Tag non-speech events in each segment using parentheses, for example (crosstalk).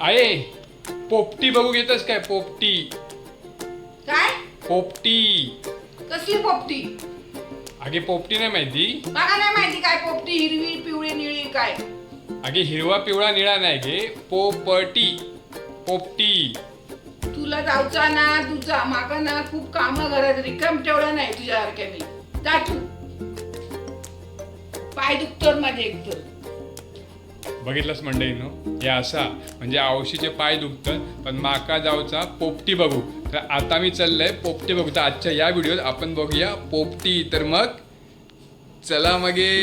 आहे. पोपटी बघू घेतस काय? पोपटी. काय? पोपटी. कसली पोपटी? अगे पोपटी नाही माहिती. मला नाही माहिती काय पोपटी? हिरवी पिवळी निळी काय? अगे हिरवा पिवळा निळा नाही गे. पोपटी. पोपटी. तुला जाऊचा ना तुझा माका ना खूप काम घरात रिकाम तेवढं नाही तुझ्यासारख्या मी जा तू. पाय दुखतर माझे एकतर बघितलंच मंडळीनो हे असा म्हणजे आवशीचे पाय दुखतात पण माका जाऊचा पोपटी बघू. तर आता मी चाललंय पोपटी बघू. तर आजच्या या व्हिडिओत आपण बघूया पोपटी. तर मग चला मगे.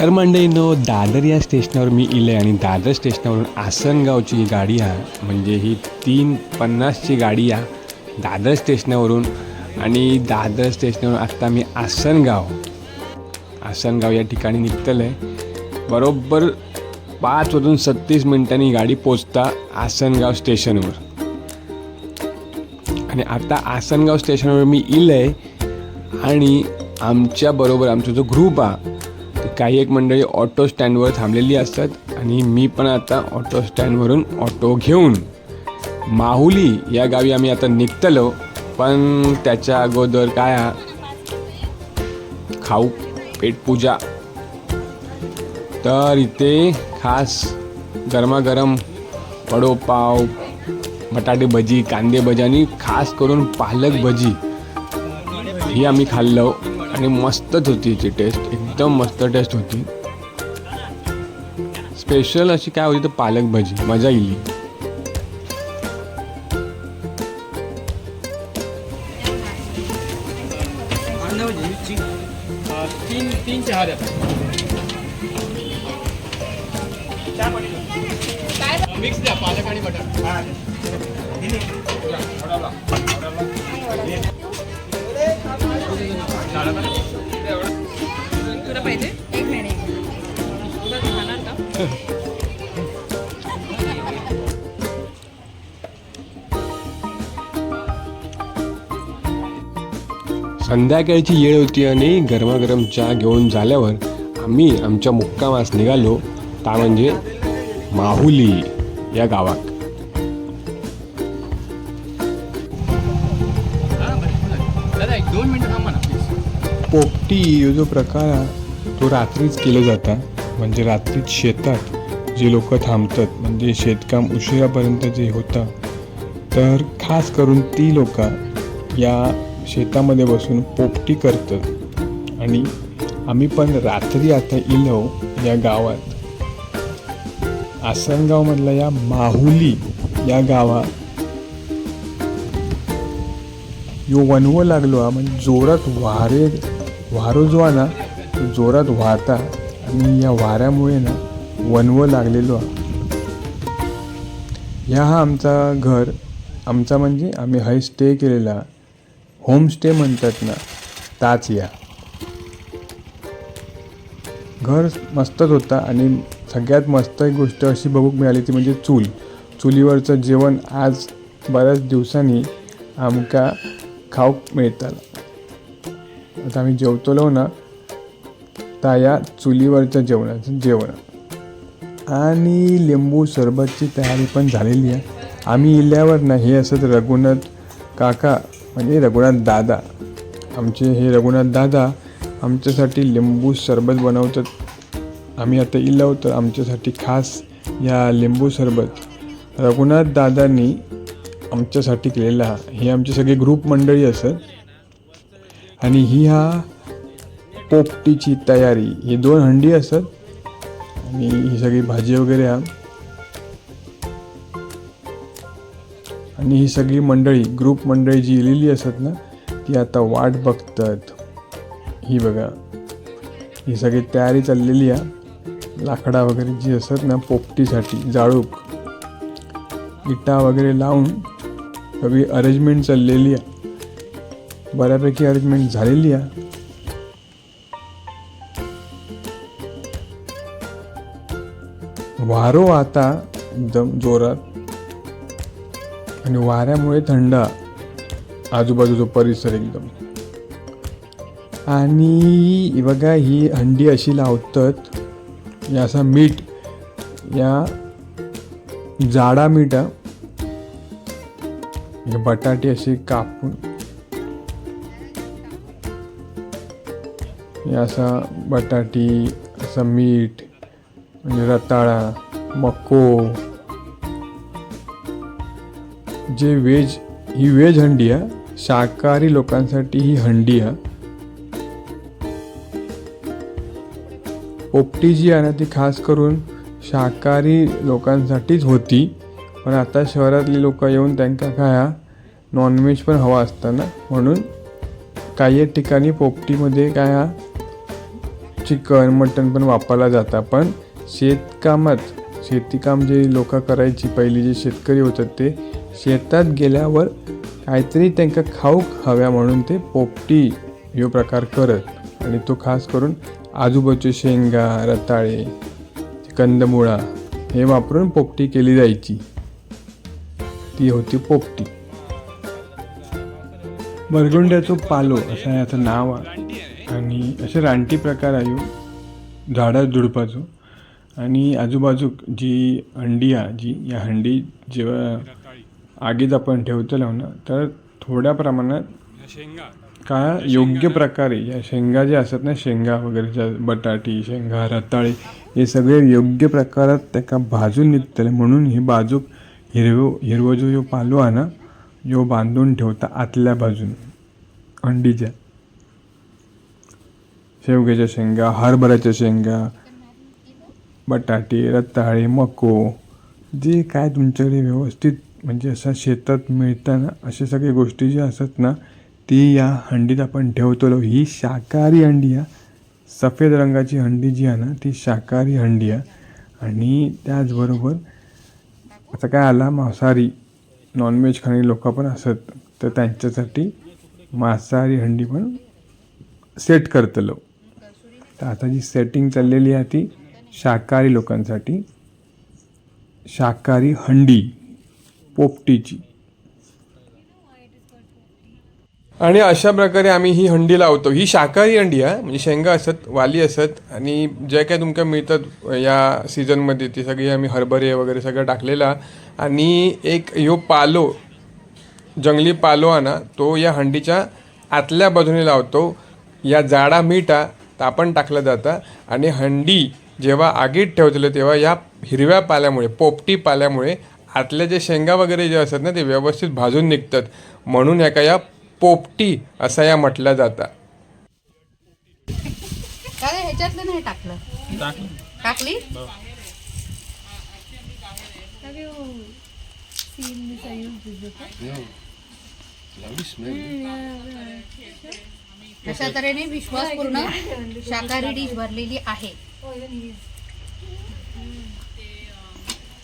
तर मंडळीनो दादर या स्टेशनावर मी इले आणि दादर स्टेशनावरून आसनगावची ही गाडी आहे म्हणजे ही तीन पन्नासची गाडी आहे दादर स्टेशनावरून आणि दादर स्टेशनावरून आत्ता मी आसनगाव आसनगाव या ठिकाणी निघतलं आहे बरोबर पाच वाजून सत्तीस मिनिटांनी गाडी पोचता आसनगाव स्टेशनवर. आणि आता आसनगाव स्टेशनवर मी इलं आहे आणि आमच्याबरोबर आमचा जो ग्रुप आहे काही एक मंडळी ऑटो स्टँडवर थांबलेली असतात आणि मी पण आता ऑटो स्टँडवरून ऑटो घेऊन माहुली या गावी आम्ही आता निघतलो. पण त्याच्या अगोदर काय खाऊ पेटपूजा तर इथे खास गरमागरम वडोपाव बटाटे भजी कांदे भजी आणि खास करून पालक भजी ही आम्ही खाल्लो. आणि मस्तच होती ती टेस्ट. एकदम मस्त टेस्ट होती. स्पेशल अशी काय होती तर पालक भाजी. मजा येईल संध्याकाळची वेळ होती आणि गरमागरम चहा घेऊन झाल्यावर आम्ही आमच्या मुक्कामास निघालो ता म्हणजे माहुली या गावात. पोपटी जो प्रकार आहे तो रात्रीच केला जाता. म्हणजे रात्रीच शेतात जे लोक थांबतात म्हणजे शेतकाम उशिरापर्यंत जे होतं तर खास करून ती लोक या शेतामध्ये बसून पोपटी करतात आणि आम्ही पण रात्री आता इलो या गावात. आसनगावमधल्या या माहुली या गावात. यो वनवं लागलो हा म्हणजे जोरात वारे वारो जो आहे ना तो जोरात वाहता. आणि या वाऱ्यामुळे ना वनवं लागलेलो हा. ह्या हा आमचा घर. आमचा म्हणजे आम्ही हाय स्टे केलेला. होमस्टे म्हणतात ना ताच या. घर मस्तच होता आणि सगळ्यात मस्त एक गोष्ट अशी बघूक मिळाली ती म्हणजे चूल. चुलीवरचं जेवण आज बऱ्याच दिवसांनी आमका खाऊक मिळताला. आता आम्ही जेवतलो ना ता या चुलीवरच्या जेवणाचं जेवण. आणि लिंबू सरबतची तयारी पण झालेली आहे. आम्ही इल्यावर ना हे असंच रघुनाथ काका म्हणजे रघुनाथ दादा. आमचे हे रघुनाथ दादा आमच्यासाठी लिंबू सरबत बनवतात. आम्ही आता इलो तर आमच्यासाठी खास या लिंबू सरबत. रघुनाथ दादांनी आमच्यासाठी केलेला हा आमचे सगळे ग्रुप मंडळी असत. आणि ही हा पोपटीची तयारी. ही दोन हंडी असत. आणि ही सगळी भाजी वगैरे हा. आणि ही सगळी मंडळी ग्रुप मंडळी जी इलेली असत ना ती आता वाट बघतात. ही बघा. ही सगळी तयारी चाललेली आहे. लाकडा वगैरे जी असत ना पोपटीसाठी जाळूक. इटा वगैरे लावून सगळी अरेंजमेंट चाललेली आहे. बऱ्यापैकी अरेंजमेंट झालेली आहे. वारो आता एकदम जोरात. आणि वाऱ्यामुळे थंड. आजूबाजूचा परिसर एकदम. आणि बघा ही हंडी अशी लावतात. या असा मीठ या जाडा मीठ हे. बटाटे असे कापून. असा बटाटी असं मीठ म्हणजे रताळा मको. जे व्हेज ही व्हेज हंडी आहे. शाकाहारी लोकांसाठी ही हंडी आहे. पोपटी जी आहे ना ती खास करून शाकाहारी लोकांसाठीच होती. पण आता शहरातली लोक येऊन त्यांना काय हा नॉनव्हेज पण हवा असताना. म्हणून काही ठिकाणी पोपटीमध्ये काय हा चिकन मटन पण वापरला जातं. पण शेतकामात शेतीकाम जे लोक करायची पहिली जे शेतकरी होतात ते शेतात गेल्यावर काहीतरी त्यांना खाऊक हव्या म्हणून ते पोपटी ह्यो प्रकार करत. आणि तो खास करून आजूबाजूचे शेंगा रताळे कंदमुळा हे वापरून पोपटी केली जायची. ती होती पोपटी. बरगुंड्याचो पालो असं याचं नाव आहे. आणि असे रानटी प्रकार आहे ह्यो. झाडा झुडपाचो. आणि आजूबाजूक जी हंडी आहे जी या हंडी जेव्हा आगीत आपण ठेवतलो ना तर थोड्या प्रमाणात शेंगा काय योग्य प्रकारे या शेंगा जे असतात ना शेंगा वगैरे ज्या बटाटी शेंगा रताळी हे सगळे योग्य प्रकारात त्याका भाजून निघतले. म्हणून ही बाजूक हिरवो हिरवो जो ह्यो पालो आहे ना ह्यो बांधून ठेवता आतल्या बाजून अंडीच्या. शेवग्याच्या शेंगा हरभऱ्याच्या शेंगा बटाटे रताळे मको जे काय तुमच्याकडे व्यवस्थित म्हणजे असं शेतात मिळताना अशा सगळ्या गोष्टी ज्या असतात ना ती या हंडीत आपण ठेवतो ही शाकाहारी हंडी आहे सफेद रंगाची हंडी जी आहे ना ती शाकाहारी हंडी आहे. आणि त्याचबरोबर आता काय आला मांसाहारी नॉनव्हेज खाणारी लोक पण असत तर त्यांच्यासाठी मांसाहारी हंडी पण सेट करतलो. तर आता जी सेटिंग चाललेली आहे ती शाकाहारी लोकांसाठी शाकाहारी हंडी. पोपटीची. आणि अशा प्रकारे आम्ही ही हंडी लावतो. ही शाकाहारी हंडी आहे म्हणजे शेंगा असत वाली असत आणि जे काय तुमका मिळतात या सीझनमध्ये ती सगळी आम्ही हरभरे वगैरे सगळं टाकलेला आणि एक यो पालो जंगली पालो आणा ना तो या हंडीच्या आतल्या बाजूने लावतो. या जाडा मीठा तापण टाकलं जातं. आणि हंडी जेव्हा आगीत ठेवतले तेव्हा या हिरव्या पाल्यामुळे पोपटी पाल्यामुळे आतल्या जे शेंगा वगैरे जे असतात ना ते व्यवस्थित भाजून निघतात. म्हणून याका या पोपटी असं या म्हटलं जातं. काय ह्याच्यातलं नाही टाकलं. टाकली. अशा तऱ्हेने विश्वासपूर्ण शाकाहारी डिश भरलेली आहे.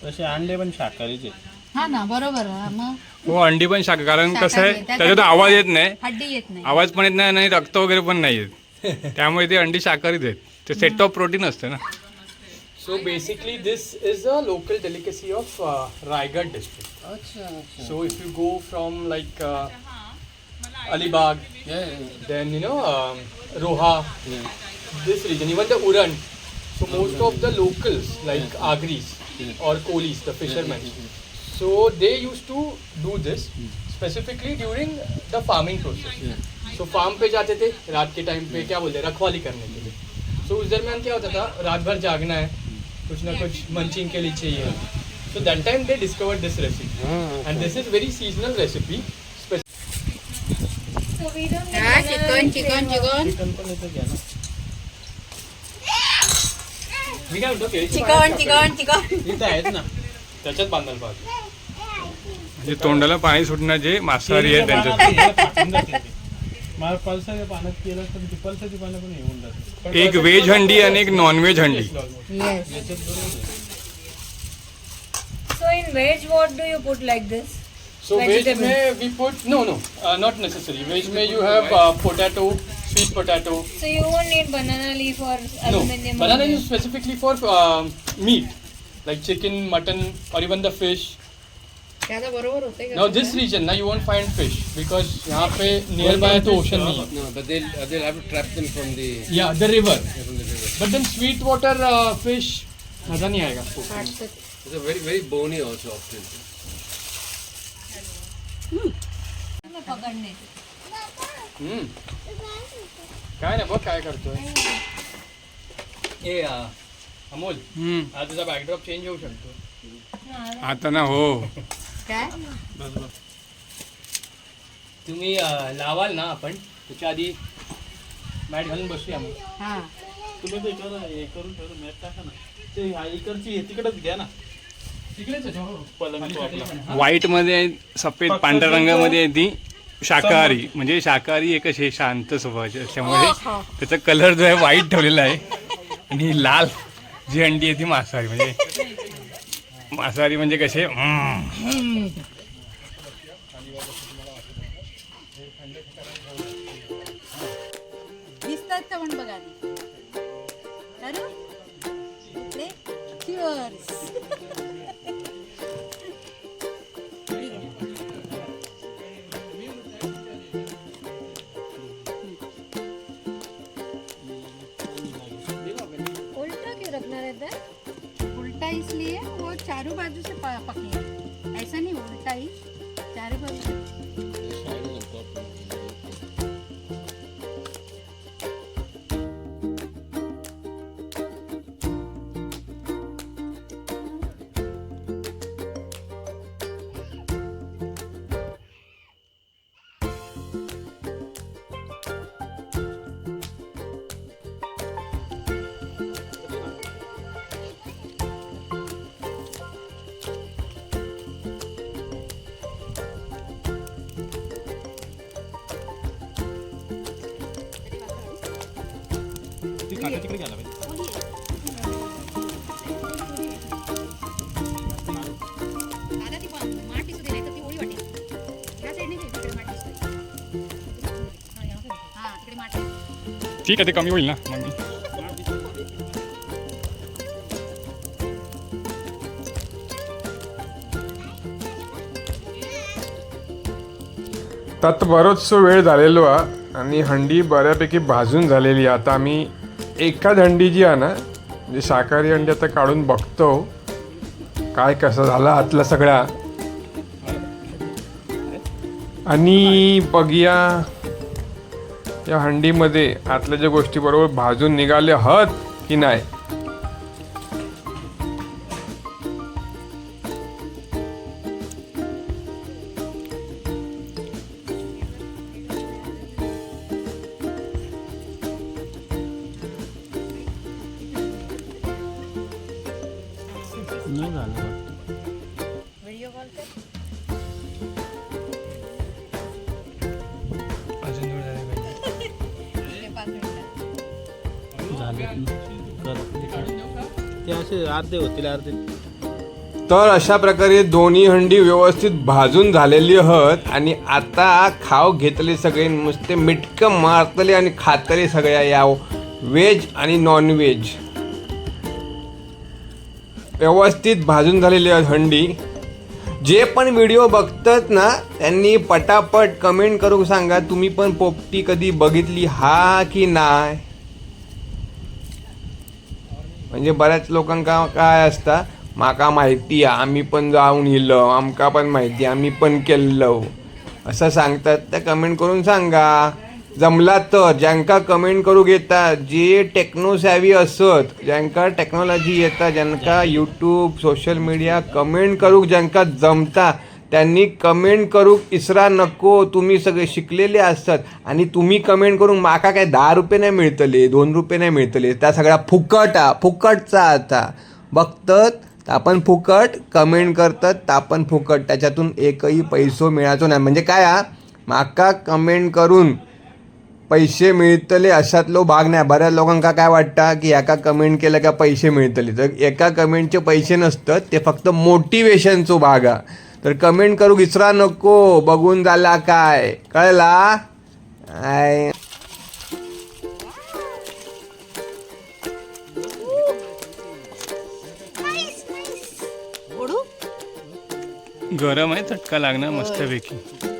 तसे अंडे पण शाकाहारीचे. हा ना हो अंडी पण शाक कारण कसं आहे त्याच्यात आवाज येत नाही. आवाज पण येत नाही रक्त वगैरे पण नाही येत. (laughs) त्यामुळे ते अंडी शाकाहारीच आहेत. ते सेट ऑफ प्रोटीन असते ना. So basically this is a local delicacy of Raigad district so if you go from like Alibag then you know Roha this region even the Uran so most of the locals like Agris or Kolis, the fishermen. So they used to do this specifically during the farming process. So farm पे जाते थे रात के time पे क्या बोलते रखवाली करने के लिए। So उस दरमियान क्या होता था रात भर जागना है कुछ ना कुछ मंचिंग के लिए चाहिए। So that time they discovered this recipe and this is very seasonal recipe हा, चिकन चिकन चिकन। मी काय म्हणतो केळीची चिकन चिकन चिकन. इथे आहेत ना त्याच्यात बांधायला पाहिजे. म्हणजे तोंडाला पाणी सुटणं जे मांसाहारी आहे त्यांच्या मला पल्साच्या पाण्यात केलं तर ती पल्साची पानं पण येऊन जाते. एक व्हेज हंडी आणि एक non veg handi yes So in veg, what do you put like this? So veg Vegetables. में we put no no uh, not necessary. Veg में you have uh, potato, sweet potato. So you won't need banana leaf or No, aluminum. banana is specifically for um meat, like chicken, mutton, or even the fish. Now this region, now you won't find fish because यहाँ पे nearby तो ocean नहीं है. No, but they'll uh, they'll have to trap them from the Yeah, the river. from the river. But then sweet water uh, fish मजा नहीं आएगा. It's a very very bony also often. पकडणे हम्म. काय नाही बघ काय करतोय. ए अमोल हम्म. आज तुझा बॅकड्रॉप चेंज होऊ शकतो. आता ना हो काय तुम्ही अं, लावाल ना आपण त्याच्या आधी मॅट घालून बसूया मग. हा तुम्ही ते करा हे करून ठेवलं मॅच टाका ना ते ह्या इकडची हे तिकडच घ्या ना तिकडेच आहे, हो. पलंग तो आपला व्हाईटमध्ये सफेद पांढऱ्या रंगामध्ये आहे ती शाकाहारी. म्हणजे शाकाहारी एक असे शांत स्वभावाचे असल्यामुळे त्याचा कलर जो आहे व्हाईट ठेवलेला आहे. आणि लाल जी अंडी आहे ती मांसाहारी. म्हणजे मांसाहारी म्हणजे कसे. दिसतात हा तिकडे माठ आहे. ठीक आहे ते कमी होईल ना मग मी तर आता बरोच वेळ झालेलो आहे आणि हंडी बऱ्यापैकी भाजून झालेली आहे आता आम्ही एखाद हंडी जी आहे ना म्हणजे शाकाहारी हंडी आता काढून बघतो काय कसं झालं आतला सगळा. आणि बघूया या हंडीमध्ये आतल्या ज्या गोष्टी बरोबर भाजून निघाले हत की नाही. असे अर्धे होतील अर्धे. तर अशा प्रकारे दोन्ही हंडी व्यवस्थित भाजून झालेली आहेत आणि आता खाव घेतले सगळे नुसते मिटकं मारतले आणि खातले सगळ्या या व्हेज आणि नॉन व्हेज व्यवस्थित भाजून झालेली आहेत हंडी. जे पण व्हिडिओ बघतात ना त्यांनी पटापट कमेंट करून सांगा तुम्ही पण पोपटी कधी बघितली हा की नाही? म्हणजे बऱ्याच लोकांका काय असता माका माहिती आहे आम्ही पण जाऊन येलो आमका पण माहिती आम्ही पण केल्लो. असं सांगतात त्या कमेंट करून सांगा. जमला तर ज्यांका कमेंट करू घेतात जे टेक्नो सॅवी असत ज्यांका टेक्नॉलॉजी येता ज्यांका यूट्यूब सोशल मीडिया कमेंट करूक ज्यांका जमता त्यांनी कमेंट करूक इसरा नको तुम्ही सगळे शिकलेले असतात. आणि तुम्ही कमेंट करून माका काय दहा रुपये नाही मिळतले दोन रुपये नाही मिळतले. त्या सगळ्या फुकट आ फुकटचा आता. बघतात आपण फुकट कमेंट करतात तर आपण फुकट. त्याच्यातून एकही पैसो मिळायचो नाही. म्हणजे काय हा? माका कमेंट करून पैसे मिळतले अशातलो भाग नाही. बऱ्याच लोकांका काय वाटतं की एका कमेंट केलं का पैसे मिळतले. तर एका कमेंटचे पैसे नसतात ते फक्त मोटिवेशनचो भाग हा तर कमेंट करू विसरा नको बघून झाला काय? कळला? आय. गरम आहे चटका लागणार मस्तपैकी.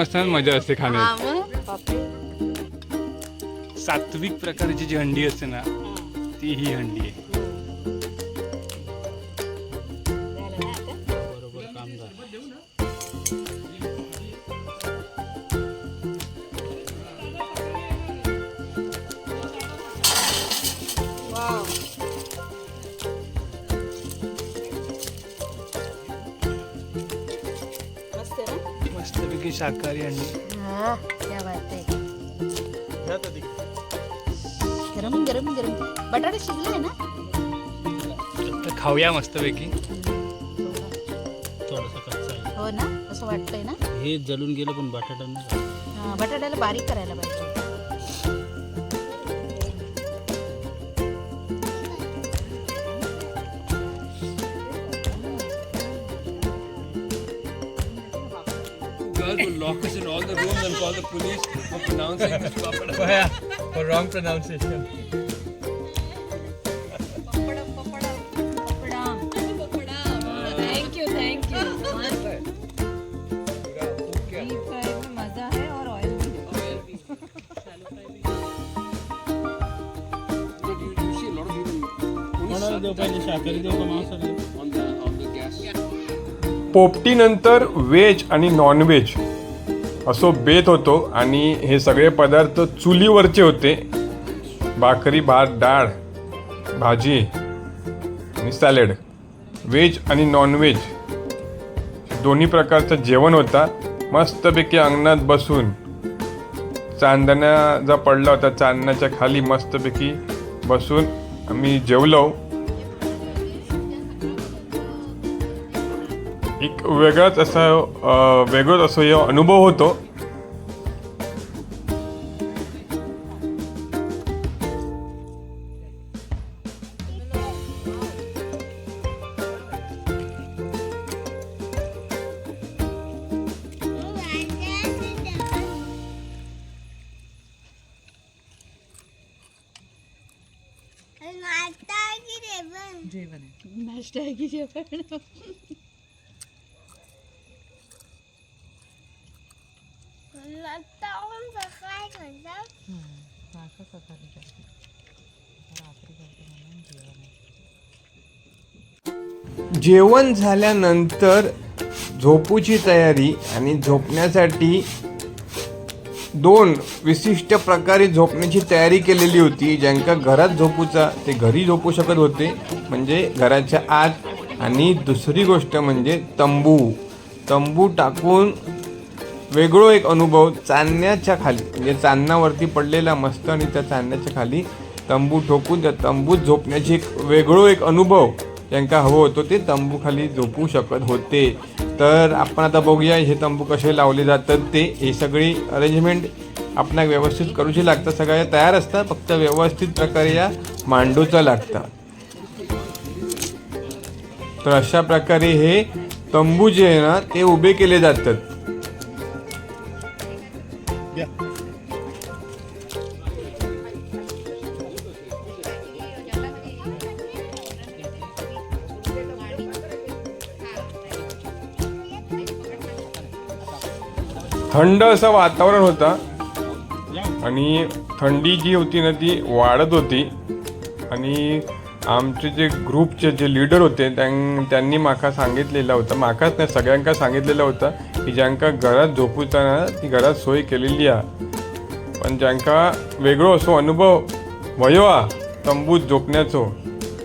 गरम असताना मजा असते हा खाण्यात. सात्विक प्रकारची जी हंडी असते ना ती ही हंडी आहे. मस्तपैकी शाकाहारी हंडी हा, क्या बात आहे गरम गरम गरम. बटाटा शिजलाय ना? तर खाऊया मस्तपैकी. हो ना असं वाटतंय ना? हे जळून गेलं पण बटाटा नाही. हा, बटाट्याला बारीक करायला पाहिजे. For pronouncing this papada. For wrong pronunciation. Thank you thank मजा है और ऑयल भी कोणाला देऊ पाहिजे शाकाहारी देऊ का मांसाहारी देऊ? पोपटीनंतर व्हेज आणि नॉनव्हेज असो बेत होतो आणि हे सगळे पदार्थ चुलीवरचे होते. भाकरी भात डाळ भाजी आणि सॅलेड. व्हेज आणि नॉनव्हेज. दोन्ही प्रकारचं जेवण होता. मस्तपैकी अंगणात बसून. चांदण्या जा पडला होता चांदण्याच्या खाली मस्तपैकी बसून आम्ही जेवलो. एक वेगळाच असा अ, वेगळाच असो हे अनुभव होतो नाश्ता आहे की जेवण जेवण झाल्यानंतर झोपूची तयारी आणि झोपण्यासाठी दोन विशिष्ट प्रकारे झोपण्याची तयारी केलेली होती ज्यांका घरात झोपूचा ते घरी झोपू शकत होते. म्हणजे घराच्या आत आणि दुसरी गोष्ट म्हणजे तंबू. तंबू टाकून वेगळो एक अनुभव चांदण्याच्या खाली. म्हणजे चांदण्यावरती पडलेला मस्त आणि त्या चांदण्याच्या खाली तंबू ठोकून त्या तंबूत झोपण्याची एक वेगळो एक अनुभव ज्यांका हवं होतं ते तंबू खाली झोपू शकत होते. तर आपण आता बघूया हे तंबू कसे लावले जातात ते. हे सगळी अरेंजमेंट आपणाक व्यवस्थित करूची लागतं सगळ्या तयार असतात फक्त व्यवस्थित प्रकारे या मांडूचं लागतं तर अशा प्रकारे हे तंबू जे आहे ना ते उभे केले जातात. थंड असं वातावरण होतं. आणि थंडी जी होती ना ती वाढत होती. आणि आमचे जे ग्रुपचे जे लीडर होते त्यां त्यांनी माका सांगितलेलं होतं माकाच नाही सगळ्यांका सांगितलेलं होतं की ज्यांका घरात झोपूताना ती घरात सोय केलेली आहे. पण ज्यांका वेगळो असो अनुभव वयो हा तंबूत झोपण्याचो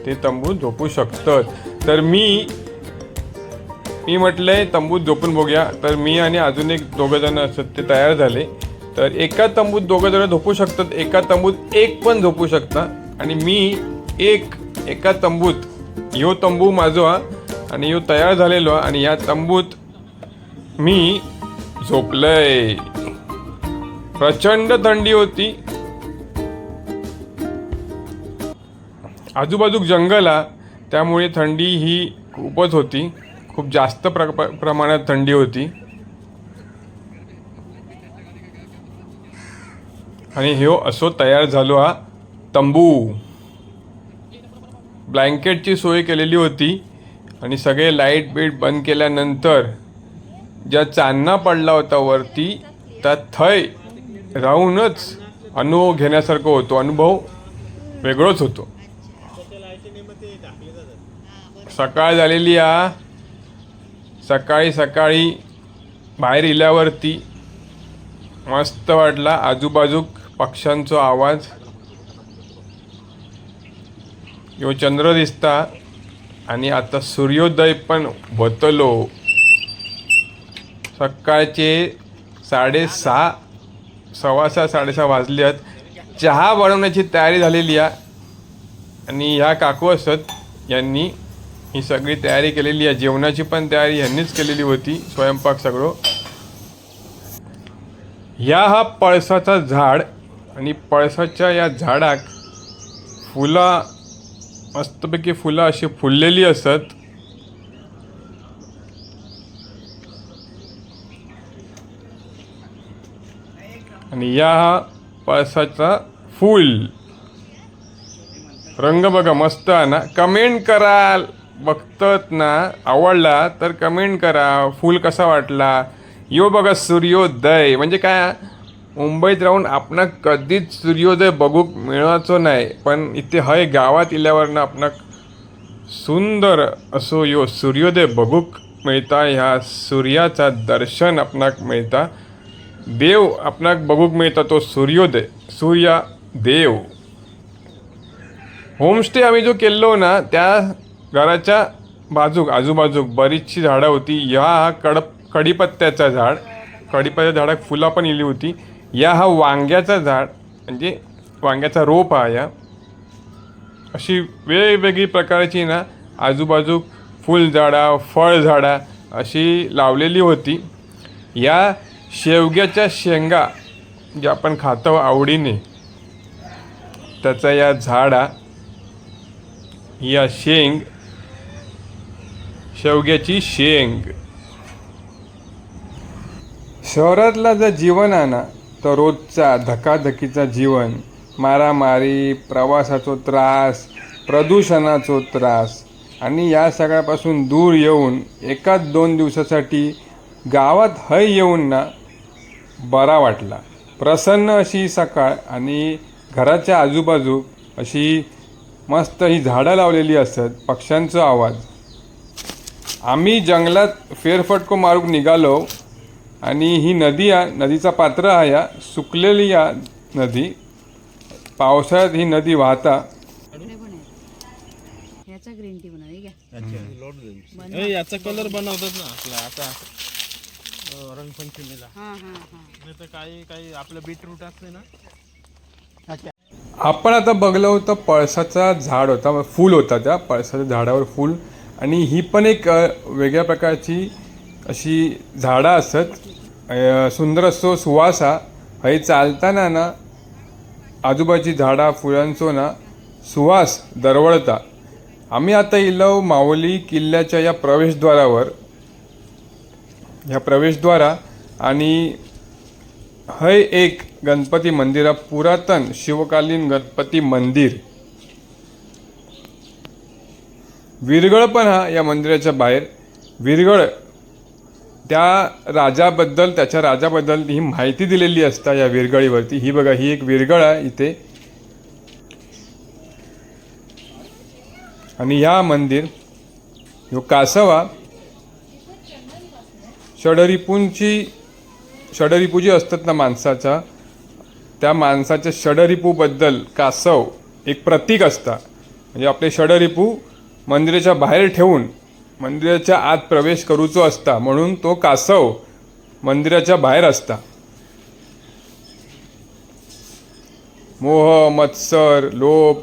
ते तंबूत झोपू शकतात. तर मी मी म्हटलंय तंबूत झोपून बघूया. तर मी आणि अजून एक दोघं जण ते तयार झाले. तर एका तंबूत दोघं जण झोपू शकतात एका तंबूत एक पण झोपू शकता आणि मी एक एका तंबूत. ह्यो तंबू माझो हा. आणि ह्यो तयार झालेलो हा. आणि या तंबूत मी झोपलंय. प्रचंड थंडी होती. आजूबाजूक जंगल हा. त्यामुळे थंडी ही खूपच होती. खूप जास्त प्र प्र- प्रमाणात थंडी होती. आणि ह्यो असो तयार झालो हा तंबू. ब्लँकेटची सोय केलेली होती आणि सगळे लाइट बीट बंद केल्यानंतर ज्या चांदणा पडला होता वरती त्या थय राहूनच अनुभव घेण्यासारखं होतो. अनुभव वेगळोच होतो. सकाळ झालेली आ सकाळी सकाळी बाहेर इल्यावरती मस्त वाटला. आजूबाजूक पक्ष्यांचो आवाज. ह्यो चंद्र दिसता आणि आता सूर्योदय पण होतलो सकाळचे साडेसहा सव्वा सहा साडेसहा वाजल्यात चहा बनवण्याची तयारी झालेली आहे. आणि ह्या काकू असत यांनी ही सगळी तयारी केलेली आहे. जेवणाची पण तयारी यांनीच केलेली होती स्वयंपाक सगळं. या हा पळसाचा झाड आणि पळसाच्या या झाडाक फुलं मस्तपैकी फुलं अशी फुललेली असत. आणि या हा पळसाचा फूल. रंग बघा मस्त आहे ना? कमेंट कराल. बघतात ना आवडला तर कमेंट करा. फूल कसा वाटला? यो बघा सूर्योदय. म्हणजे काय मुंबईत राहून आपणाक कधीच सूर्योदय बघूक मिळायचो नाही. पण इथे हय गावात इल्यावरनं आपणाक सुंदर असो यो सूर्योदय बघूक मिळता. ह्या सूर्याचा दर्शन आपणाक मिळता. देव आपणाक बघूक मिळता तो सूर्योदय. सूर्या देव. होमस्टे आम्ही जो केल्लो ना त्या घराच्या बाजूक आजूबाजूक बरीचशी झाडं होती. या हा कड कडीपत्त्याचा झाड. कडीपत्त्या झाडाक फुलं पण इली होती. या हा वांग्याचा झाड म्हणजे वांग्याचा रोप हा या. अशी वेगवेगळी प्रकारची ना आजूबाजूक फुलझाडा फळझाडा अशी लावलेली होती. या शेवग्याच्या शेंगा जे आपण खातो आवडीने त्याचा या झाडा या शेंग शेवग्याची शेंग. शहरातला जर जीवन आणा तर रोजचा धकाधकीचा जीवन. मारामारी प्रवासाचो त्रास प्रदूषणाचो त्रास आणि या सगळ्यापासून दूर येऊन एकाच दोन दिवसासाठी गावात हय येऊन ना बरा वाटला. प्रसन्न अशी सकाळ आणि घराच्या आजूबाजू अशी मस्त ही झाडं लावलेली असत पक्ष्यांचा आवाज. आम्ही जंगलात फेरफटको मारूक निघालो आणि ही नदी आ नदीचा पात्र आहे. या सुकलेली या नदी पावसाळ्यात ही नदी वाहता. ग्रीन टी बनव. याचा कलर बनवतात ना आपला आता रंगपंचमीला. हा हा हा. नाही तर काही काही आपलं बीटरूट असते ना. आपण आता बघलं होतं पळसाचा झाड होता फूल होता त्या पळसाच्या झाडावर फूल. आणि ही पण एक वेगळ्या प्रकारची अशी झाडं असत. सुंदर असो सुवासा हय चालताना ना आजूबाजूची झाडा फुलांचो ना सुवास दरवळता. आम्ही आता इलो माऊली किल्ल्याच्या या प्रवेशद्वारावर ह्या प्रवेशद्वारा आणि हय एक गणपती मंदिर पुरातन शिवकालीन गणपती मंदिर विरगळ पण हा या मंदिराच्या बाहेर. विरगळ त्या राजाबद्दल त्याच्या राजाबद्दल ही माहिती दिलेली असता या विरगळीवरती. ही बघा ही एक विरगळ आहे इथे. आणि ह्या मंदिर ह्यो कासवा षडरिपूंची षडरिपू जी असतात ना माणसाचा त्या माणसाच्या षडरिपूबद्दल कासव एक प्रतीक असता. म्हणजे आपले षडरिपू मंदिराच्या बाहेर ठेवून मंदिराच्या आत प्रवेश करूचो असता म्हणून तो कासव मंदिराच्या बाहेर असता. मोह मत्सर लोभ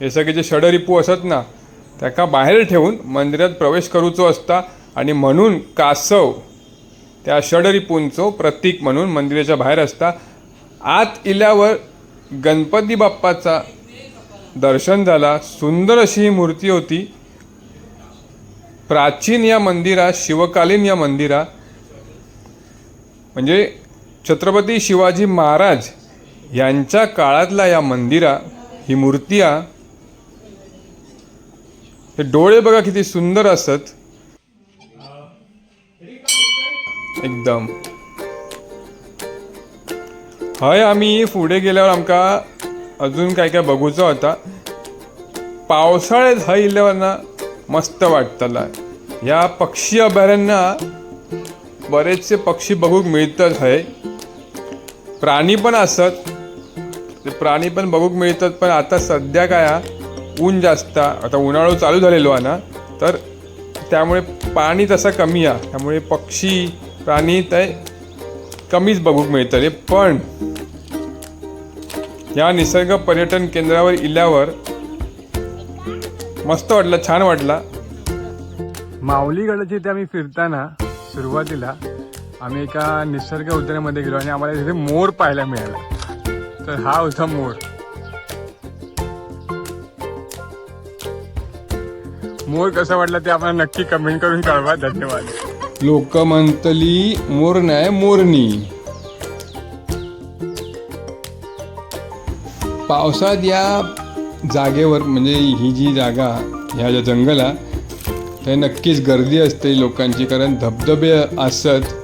हे सगळे जे षडरिपू असत ना त्याका बाहेर ठेवून मंदिरात प्रवेश करूचो असता आणि म्हणून कासव त्या षडरिपूंचो प्रतीक म्हणून मंदिराच्या बाहेर असता. आत इल्यावर गणपती बाप्पाचा दर्शन झाला सुंदर अशी ही मूर्ती होती. प्राचीन या मंदिरात शिवकालीन या मंदिरात म्हणजे छत्रपती शिवाजी महाराज यांच्या काळातला या मंदिरा ही मूर्तिया हे डोळे बघा किती सुंदर असत. एकदम. हय आम्ही पुढे गेल्यावर आमका अजून काय काय बघूचा होता? पावसाळ्यात हय इल्यावर ना मस्त वाटतला. ह्या पक्षी अभयारण्यात बरेचसे पक्षी बघूक मिळतात हय प्राणी पण असत. ते प्राणी पण बघूक मिळतात पण आता सध्या काय ऊन जास्त. आता उन्हाळा चालू झालेलो आहे ना. तर त्यामुळे पाणी तसं कमी आहे त्यामुळे पक्षी प्राणी ते कमीच बघूक मिळतले. पण या निसर्ग पर्यटन केंद्रावर इल्यावर मस्त वाटलं छान वाटला. माऊलीगडाची इथे आम्ही फिरताना सुरुवातीला आम्ही एका निसर्ग उद्यानामध्ये गेलो आणि आम्हाला तिथे मोर पाहायला मिळाला. तर हा होता मोर. मोर कसा वाटला ते आम्हाला नक्की कमेंट करून कळवा. धन्यवाद. लोक म्हणतली मोर नाही मोरणी. पावसात या जागेवर म्हणजे ही जी जागा ह्या ज्या जंगला ते नक्कीच गर्दी असते लोकांची कारण धबधबे असत.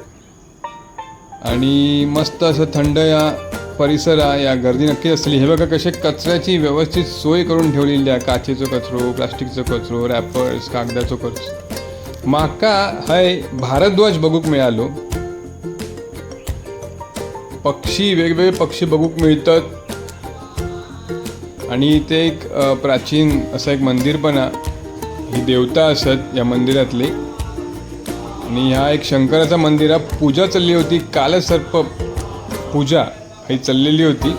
आणि मस्त असं थंड या परिसरा या गर्दी नक्की असली. हे बघा कसे कचऱ्याची व्यवस्थित सोय करून ठेवलेली आहे. काचेचो कचरो प्लास्टिकचो कचरो रॅपर्स कागदाचो कचरो. माका हय भारद्वाज बघूक मिळालो. पक्षी वेगवेगळे पक्षी बघूक मिळतात. आणि इथे एक प्राचीन असं एक मंदिर पण आहे. ही देवता असत या मंदिरातली. आणि ह्या एक शंकराचं मंदिर आहे. पूजा चालली होती. कालसर्प पूजा ही चाललेली होती.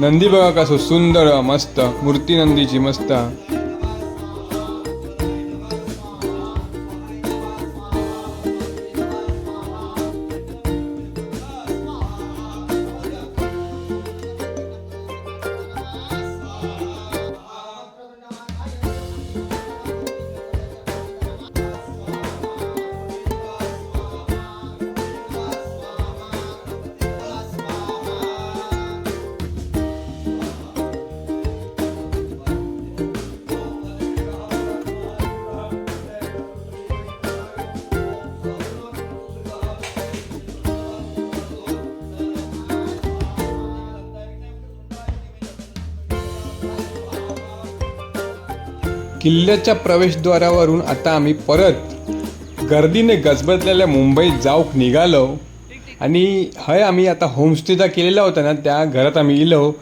नंदी बघा कसं सुंदर मस्त मूर्ती नंदीची मस्त. किल्ल्याच्या प्रवेशद्वारावरून आता आम्ही परत गर्दीने गजबजलेल्या मुंबईत जाऊक निघालो. आणि हय आम्ही आता होमस्टेचा केलेला होता ना त्या घरात आम्ही इलो.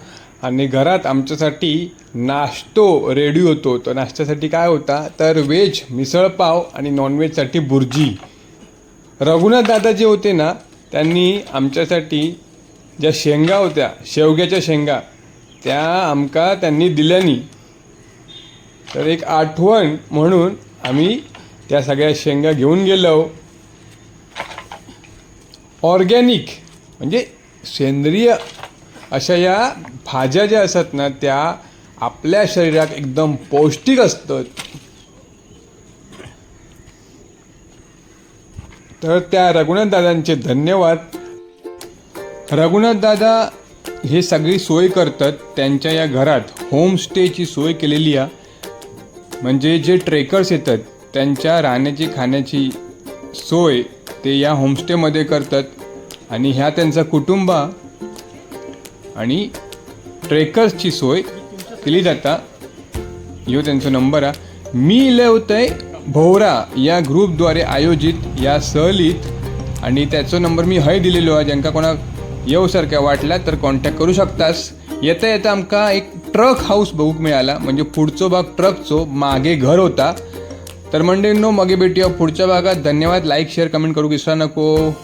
आणि घरात आमच्यासाठी नाश्तो रेडी होतो. तर नाश्त्यासाठी काय होता तर व्हेज मिसळपाव आणि नॉनव्हेजसाठी बुर्जी. रघुनाथ दादा जे होते ना त्यांनी आमच्यासाठी ज्या शेंगा होत्या शेवग्याच्या शेंगा त्या आमका त्यांनी दिल्यानी. तर एक आठवण म्हणून आम्ही त्या सगळ्या शेंगा घेऊन गेलो. ऑर्गॅनिक म्हणजे सेंद्रिय. अशा या भाज्या ज्या असतात ना त्या आपल्या शरीरात एकदम पौष्टिक असतात. तर त्या रघुनाथ दादांचे धन्यवाद. रघुनाथ दादा हे सगळी सोय करतात. त्यांच्या या घरात होमस्टेची सोय केलेली आहे. म्हणजे जे ट्रेकर्स येतात त्यांच्या राहण्याची खाण्याची सोय ते या होमस्टेमध्ये करतात. आणि ह्या त्यांचा कुटुंब आणि ट्रेकर्सची सोय केली जाता. ह्यो त्यांचा नंबर आहे मी लवतय भोवरा या ग्रुपद्वारे आयोजित या सहलीत. आणि त्याचो नंबर मी हय दिलेलो आहे. ज्यांका कोणाक येऊसारख्या वाटल्या तर कॉन्टॅक्ट करू शकतास. येता येता आमका एक ट्रक हाऊस बघूक मिळाला. म्हणजे पुढचो भाग ट्रकचो मागे घर होता. तर मंडळींनो मगे भेटूया पुढच्या भागात. धन्यवाद. लाईक शेअर कमेंट करू विसरा नको.